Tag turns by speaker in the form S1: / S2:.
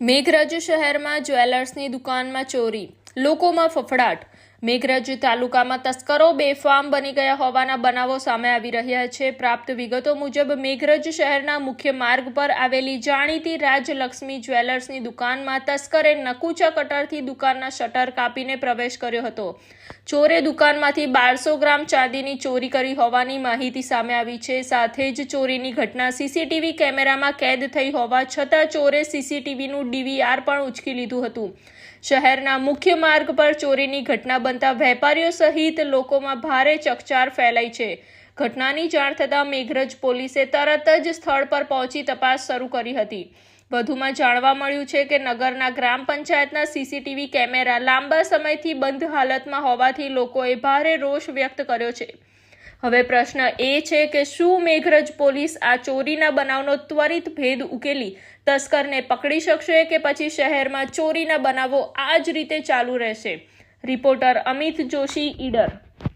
S1: મેઘરજ શહેરમાં જ્વેલર્સની દુકાનમાં ચોરી. લોકોમાં ફફડાટ. મેઘરજ તાલુકામાં તસ્કરો બેફામ બની ગયા હોવાના બનાવો સામે આવી રહ્યા છે. પ્રાપ્ત વિગતો મુજબ, મેઘરજ શહેરના મુખ્ય માર્ગ પર આવેલી જાણીતી રાજલક્ષ્મી જ્વેલર્સની દુકાનમાં તસ્કરે નકુચા કટરથી દુકાનના શટર કાપીને પ્રવેશ કર્યો હતો. ચોરે દુકાનમાંથી બારસો ગ્રામ ચાંદીની ચોરી કરી હોવાની માહિતી સામે આવી છે. સાથે જ ચોરીની ઘટના સીસીટીવી કેમેરામાં કેદ થઈ હોવા છતાં ચોરે સીસીટીવીનું ડીવીઆર પણ ઉચકી લીધું હતું. શહેરના મુખ્ય માર્ગ પર ચોરીની ઘટના બનતા વેપારીઓ સહિત લોકોમાં ભારે ચકચાર ફેલાઈ છે. ઘટનાની જાણ થતાં મેઘરજ પોલીસે તરત જ સ્થળ પર પહોંચી તપાસ શરૂ કરી હતી. વધુમાં જાણવા મળ્યું છે કે નગરના ગ્રામ પંચાયતના સીસીટીવી કેમેરા લાંબા સમયથી બંધ હાલતમાં હોવાથી લોકોએ ભારે રોષ વ્યક્ત કર્યો છે. હવે પ્રશ્ન એ છે કે શું મેઘરજ પોલીસ આ ચોરીના બનાવનો ત્વરિત ભેદ ઉકેલી તસ્કરને પકડી શકશે કે પછી શહેરમાં ચોરીના બનાવો આ જ રીતે ચાલુ રહેશે? રિપોર્ટર અમિત જોશી ઈડર